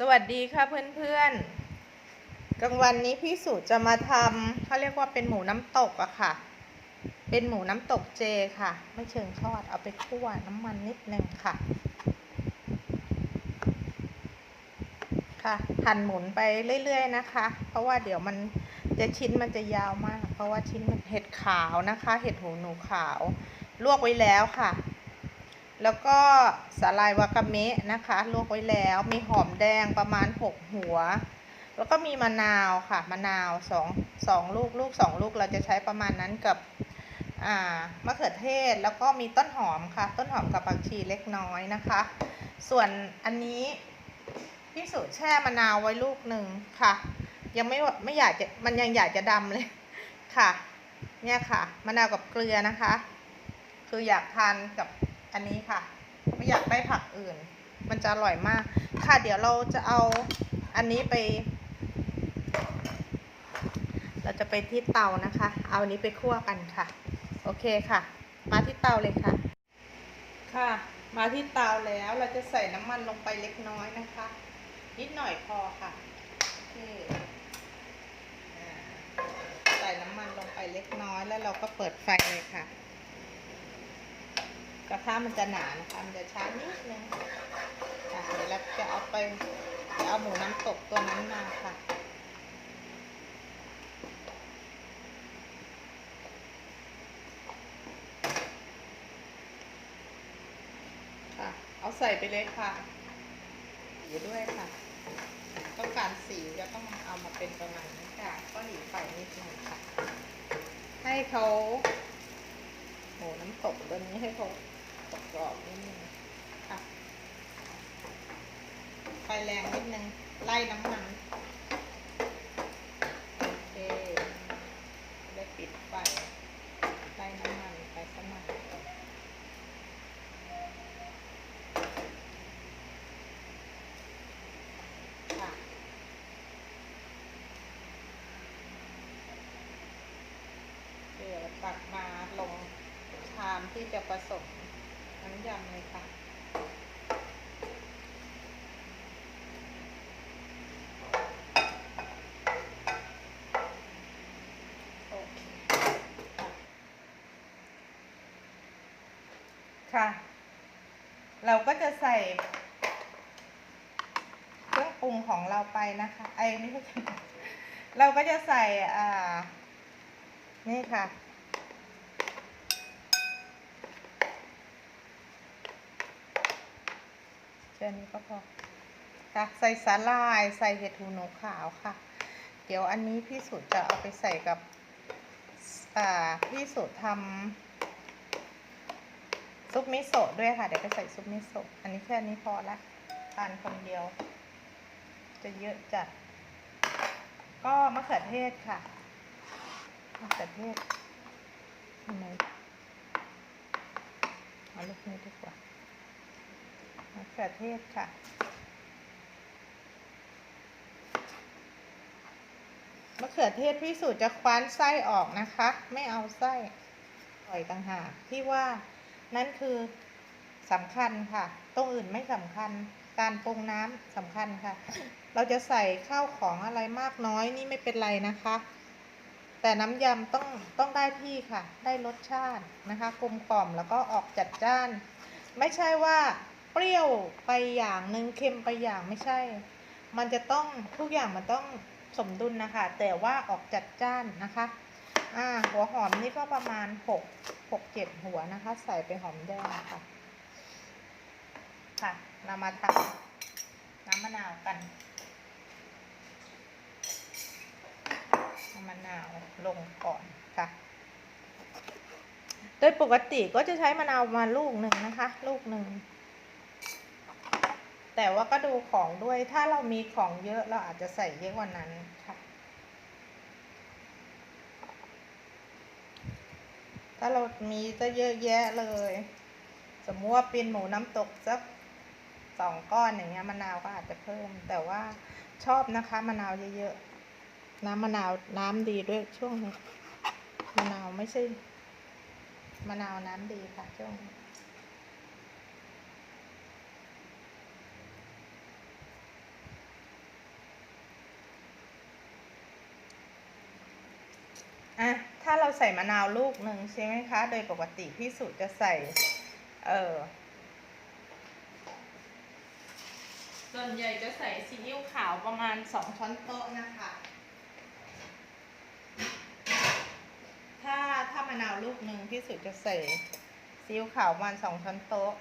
สวัสดีค่ะเพื่อนๆ กลางวันนี้พี่สุจะมาทำเขาเรียกว่าเป็นหมูน้ำตกอะค่ะ เป็นหมูน้ำตกเจค่ะ ไม่เชิงทอดเอาไปคั่วน้ำมันนิดนึงค่ะ ค่ะหั่นหมุนไปเรื่อยๆนะคะ เพราะว่าเดี๋ยวมันจะชิ้นมันจะยาวมาก เพราะว่าชิ้นมันเห็ดขาวนะคะ เห็ดหูหนูขาว ลวกไว้แล้วค่ะ แล้วก็สาลายวากาเมะนะคะ ลวกไว้แล้ว มีหอมแดงประมาณ 6 หัว แล้วก็มีมะนาวค่ะ มะนาวสองสองลูก ลูกสองลูก เราจะใช้ประมาณนั้นกับมะเขือเทศ แล้วก็มีต้นหอมค่ะ ต้นหอมกับผักชีเล็กน้อยนะคะ ส่วนอันนี้พี่สุแช่มะนาวไว้ลูกหนึ่งค่ะ ยังไม่ไม่อยากจะมันยังอยากจะดำเลยค่ะ เนี่ยค่ะ มะนาวกับเกลือนะคะ คืออยากทานกับ อันนี้ค่ะ ไม่อยากได้ผักอื่น มันจะอร่อยมาก ค่ะเดี๋ยวเราจะเอาอันนี้ไป เราจะไปที่เตานะคะ เอาอันนี้ไปคั่วกันค่ะ โอเคค่ะ มาที่เตาเลยค่ะ ค่ะ มาที่เตาแล้วเราจะใส่น้ำมันลงไปเล็กน้อยนะคะ นิดหน่อยพอค่ะโอเคใส่น้ำมันลงไปเล็กน้อยแล้วเราก็เปิดไฟเลยค่ะ กระทะมันจะหนานะคะมันจะช้านิดนึงอะเดี๋ยวเราจะเอาไปจะเอาหมูน้ำตกตัวนั้นมาค่ะค่ะ เอาใส่ไปเลยค่ะสีด้วยค่ะ ต้องการสีจะต้องเอามาเป็นประมาณนี้ค่ะ ก็หนีไฟนิดนึงค่ะ ให้เขา มูน้ำตกตัวนี้ให้เขากรอบนิดนึงค่ะไฟแรงนิดนึงไล่น้ำมัน โอเค ได้ปิดไฟ ไล่น้ำมันไปสักหน่อยค่ะ เดี๋ยวตักมาลงชาม ที่จะผสมน้ำยำเลยค่ะ โอเค ค่ะ เราก็จะใส่ เครื่องปรุงของเราไปนะคะ ไอ้ไม่คือองปรุงเราก็จะใส่ อ่า นี่ค่ะ ค่นี้ก็พอค่ะใส่สาลายใส่เห็ดหูหนูขาวค่ะ เดี๋ยวอันนี้พี่สุดจะเอาไปใส่กับอ่าพี่สุดทำซุปมิโซะด้วยค่ะ เดี๋ยวก็ใส่ซุปมิโซะอันนี้แค่นี้พอละทานคนเดียว จะเยอะจัด ก็มะเขือเทศค่ะมะเขือเทศทำไมเอาลูกนี้ดีกว่า มะเขือเทศค่ะมะเขือเทศพี่สูตรจะคว้านไส้ออกนะคะ ไม่เอาไส้ปล่อยต่างหากที่ว่านั่นคือสำคัญค่ะตรงอื่นไม่สำคัญการปรุงน้ำสำคัญค่ะ เราจะใส่ข้าวของอะไรมากน้อยนี่ไม่เป็นไรนะคะ แต่น้ำยำต้องต้องได้ที่ค่ะ ได้รสชาตินะคะกลมกล่อมแล้วก็ออกจัดจ้าน ไม่ใช่ว่า เปรี้ยวไปอย่างหนึ่งเค็มไปอย่างไม่ใช่ มันจะต้องทุกอย่างมันต้องสมดุลนะคะ แต่ว่าออกจัดจ้านนะคะ อ่า หัวหอมนี่ก็ประมาณหกหกเจ็ดหัวนะคะ ใส่ไปหอมแดงค่ะ ค่ะเรามาทำน้ำมะนาวกันน้ำมะนาวลงก่อนค่ะ โดยปกติก็จะใช้มะนาวมาลูกหนึ่งนะคะ ลูกหนึ่ง แต่ว่าก็ดูของด้วย ถ้าเรามีของเยอะเราอาจจะใส่เยอะกว่านั้นค่ะ ถ้าเรามีจะเยอะแยะเลย สมมติว่าเป็นหมูน้ำตกสักสองก้อนอย่างเงี้ยมะนาวก็อาจจะเพิ่ม แต่ว่าชอบนะคะมะนาวเยอะๆ น้ำมะนาวน้ำดีด้วยช่วงนี้มะนาวไม่ใช่มะนาวน้ำดีค่ะช่วงนี้ อะถ้าเราใส่มะนาวลูกหนึ่งใช่ไหมคะ โดยปกติพี่สุจะใส่ เออส่วนใหญ่จะใส่ซีอิ๊วขาวประมาณสองช้อนโต๊ะนะคะ ถ้าถ้ามะนาวลูกหนึ่งพี่สุจะใส่ซีอิ๊วขาวประมาณสองช้อนโต๊ะ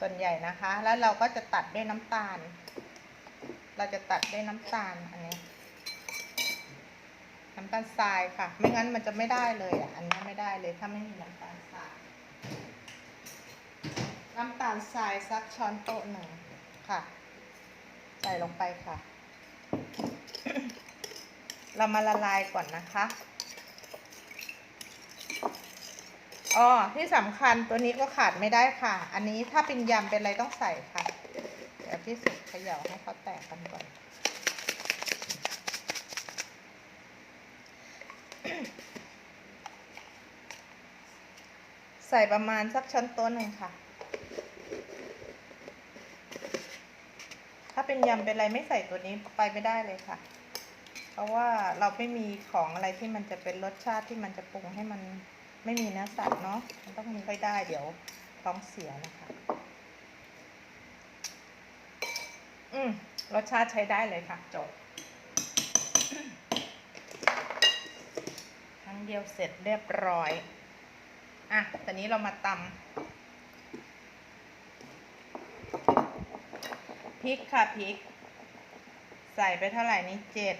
ส่วนใหญ่นะคะ แล้วเราก็จะตัดด้วยน้ำตาล เราจะตัดด้วยน้ำตาลอันนี้ น้ำตาลทรายค่ะ ไม่งั้นมันจะไม่ได้เลยอะ อันนี้ไม่ได้เลยถ้าไม่มีน้ำตาลทราย น้ำตาลทรายสักช้อนโต๊ะหนึ่งค่ะ ใส่ลงไปค่ะ เรามาละลายก่อนนะคะอ๋อที่สำคัญตัวนี้ก็ขาดไม่ได้ค่ะ อันนี้ถ้าเป็นยำเป็นอะไรต้องใส่ค่ะ เดี๋ยวพี่สุดเขย่าให้เขาแตกกันก่อน ใส่ประมาณสักช้อนโต๊ะหนึ่งค่ะ ถ้าเป็นยำเป็นอะไรไม่ใส่ตัวนี้ไปไม่ได้เลยค่ะ เพราะว่าเราไม่มีของอะไรที่มันจะเป็นรสชาติที่มันจะปรุงให้มันไม่มีเนื้อสัตว์เนาะ มันต้องมีค่อยได้เดี๋ยวท้องเสียนะคะ อืมรสชาติใช้ได้เลยค่ะจบ ครั้ง เดียวเสร็จเรียบร้อย อะ ตอนนี้เรามาตำพริกค่ะพริก ใส่ไปเท่าไหร่นี่เจ็ด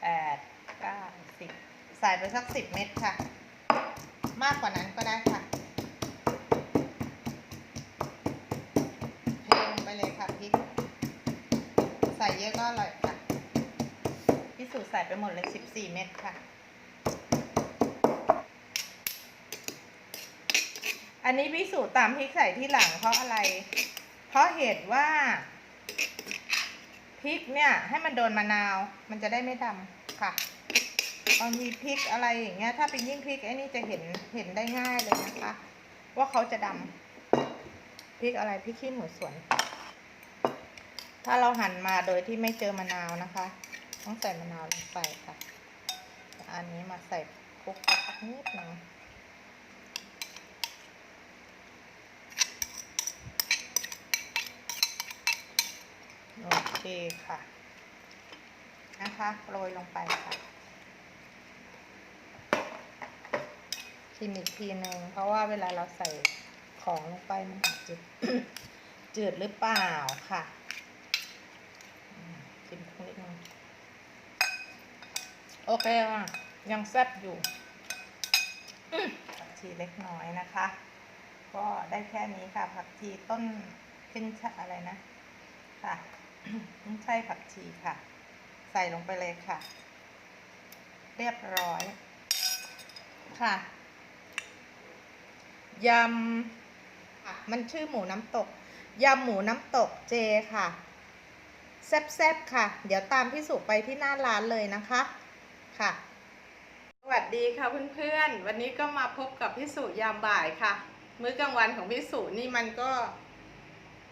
แปดเก้าสิบใส่ไปสักสิบเม็ดค่ะ มากกว่านั้นก็ได้ค่ะเทลงไปเลยค่ะพริก ใส่เยอะก็อร่อยค่ะพี่สูตรใส่ไปหมดเลยสิบสี่เม็ดค่ะ อันนี้พิสูจน์ตามพริกใส่ที่หลังเพราะอะไร เพราะเหตุว่าพริกเนี่ย ให้มันโดนมะนาว มันจะได้ไม่ดำค่ะบางทีพริกอะไรอย่างเงี้ย ถ้าเป็นยิ่งพริกไอ้นี่จะเห็นเห็นได้ง่ายเลยนะคะ ว่าเขาจะดำพริกอะไรพริกขี้หนูสวน ถ้าเราหั่นมาโดยที่ไม่เจอมะนาวนะคะ ต้องใส่มะนาวลงไปค่ะ อันนี้มาใส่คลุกกันสักนิดหนึ่ง โอเคค่ะ นะคะโรยลงไปค่ะชิมอีกทีหนึ่งเพราะว่าเวลาเราใส่ของลงไปมันอาจจะจืดหรือเปล่าค่ะอืมชิมสักนิดนึงโอเคค่ะยังแซ่บอยู่ผักชีเล็กน้อยนะคะ ก็ได้แค่นี้ค่ะผักชีต้นขึ้นชะอะไรนะ ค่ะ ไม่ใช่ผักชีค่ะ ใส่ลงไปเลยค่ะ เรียบร้อยค่ะยำค่ะมันชื่อหมูน้ำตกยำหมูน้ำตกเจค่ะ แซ่บๆค่ะ เดี๋ยวตามพี่สุไปที่หน้าร้านเลยนะคะค่ะ สวัสดีค่ะเพื่อนๆ วันนี้ก็มาพบกับพี่สุยามบ่ายค่ะ มื้อกลางวันของพี่สุนี่มันก็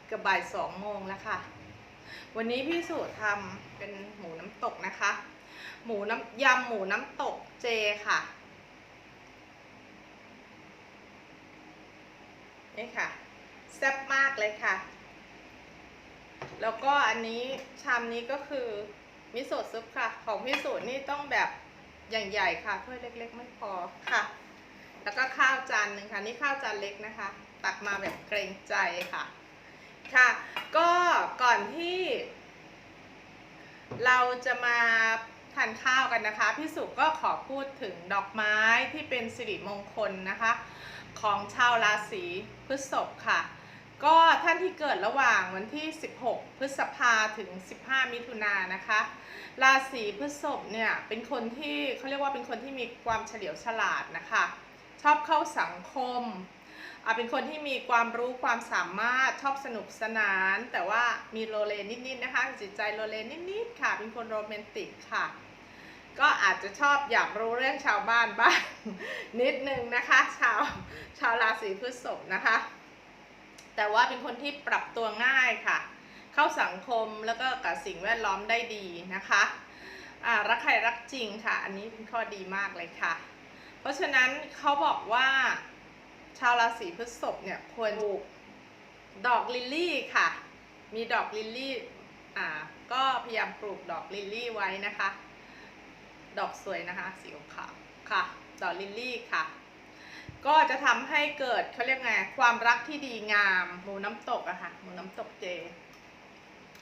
เกับบ่ายสองโมงแล้วค่ะ วันนี้พี่สุทำเป็นหมูน้ำตกนะคะ หมูน้ำยำหมูน้ำตกเจค่ะ นี่ค่ะแซ่บมากเลยค่ะ แล้วก็อันนี้ชามนี้ก็คือมิโซะซุปค่ะ ของพี่สุนี่ต้องแบบอย่างใหญ่ค่ะถ้วยเล็ก ๆ ไม่พอค่ะ แล้วก็ข้าวจานหนึ่งค่ะ นี่ข้าวจานเล็กนะคะ ตักมาแบบเกรงใจค่ะ ค่ะ ก็ก่อนที่เราจะมาทานข้าวกันนะคะพี่สุก็ขอพูดถึงดอกไม้ที่เป็นสิริมงคลนะคะ ของชาวราศีพฤษภค่ะ ก็ท่านที่เกิดระหว่างวันที่ 16 พฤษภาถึง 15 มิถุนายนนะคะ ราศีพฤษภเนี่ยเป็นคนที่เขาเรียกว่าเป็นคนที่มีความเฉลียวฉลาดนะคะ ชอบเข้าสังคม เป็นคนที่มีความรู้ความสามารถชอบสนุกสนาน แต่ว่ามีโลเลนิดๆนะคะจิตใจโลเลนิดๆค่ะ เป็นคนโรแมนติกค่ะ ก็อาจจะชอบอยากรู้เรื่องชาวบ้านบ้างนิดนึงนะคะ ชาวชาวราศีพฤษภนะคะ แต่ว่าเป็นคนที่ปรับตัวง่ายค่ะ เข้าสังคมแล้วก็กับสิ่งแวดล้อมได้ดีนะคะอ่ารักใครรักจริงค่ะ อันนี้เป็นข้อดีมากเลยค่ะ เพราะฉะนั้นเขาบอกว่า ชาวราศีพฤษภเนี่ยควรปลูกดอกลิลลี่ค่ะ มีดอกลิลลี่อ่าก็พยายามปลูกดอกลิลลี่ไว้นะคะ ดอกสวยนะคะสีขาวค่ะ ดอกลิลลี่ค่ะ ก็จะทำให้เกิดเขาเรียกไงความรักที่ดีงามหมูน้ำตกอะค่ะหมูน้ำตกเจ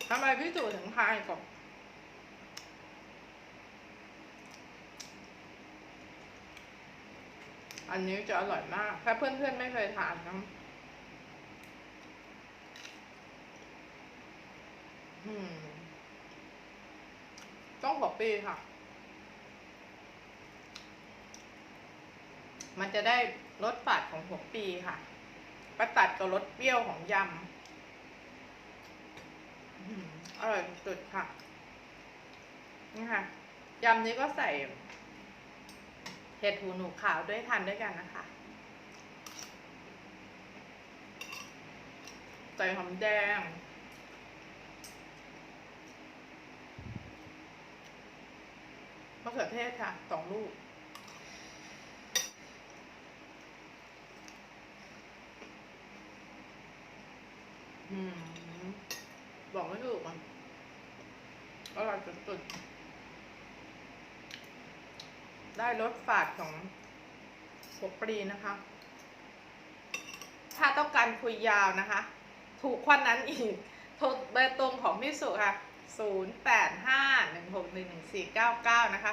ทำไมพี่จู่ถึงพายก่อ อันนี้จะอร่อยมาก ถ้าเพื่อนๆไม่เคยทานนะอืมต้องหัวปีค่ะ มันจะได้รสฝาดของหัวปีค่ะ ประตัดกับรสเปรี้ยวของยำอร่อยสุดค่ะ นี่ค่ะ ยำนี้ก็ใส่ ห็ดหูหนูขาวด้วยทานด้วยกันนะคะ ใส่หอมแดง มะเขือเทศค่ะสองลูก อืม บอกไม่ถูกมันอร่อยสุดๆ ได้รสฝาดของหัวปลีนะคะ ถ้าต้องการคุยยาวนะคะ ถูกควันนั้นอีกโทรเบอร์ตรงของพี่สุค่ะ 0 8 5 1 6 1 1 4 9 9 นะคะ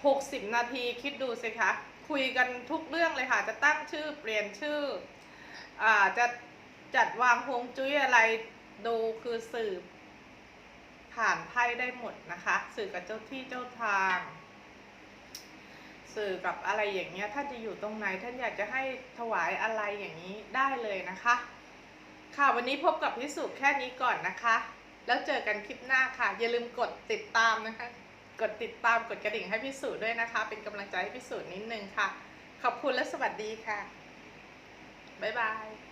60 นาทีคิดดูสิคะ คุยกันทุกเรื่องเลยค่ะ จะตั้งชื่อเปลี่ยนชื่ออ่าจะจัดวางฮวงจุ้ยอะไรดูคือสื่อผ่านไพ่ได้หมดนะคะ สื่อกับเจ้าที่เจ้าทาง สื่อกับอะไรอย่างเงี้ยท่านจะอยู่ตรงไหนท่านอยากจะให้ถวายอะไรอย่างนี้ได้เลยนะคะ ค่ะวันนี้พบกับพิสุแค่นี้ก่อนนะคะ แล้วเจอกันคลิปหน้าค่ะ อย่าลืมกดติดตามนะคะ กดติดตามกดกระดิ่งให้พิสุด้วยนะคะ เป็นกำลังใจให้พิสุนิดนึงค่ะ ขอบคุณและสวัสดีค่ะบ๊ายบาย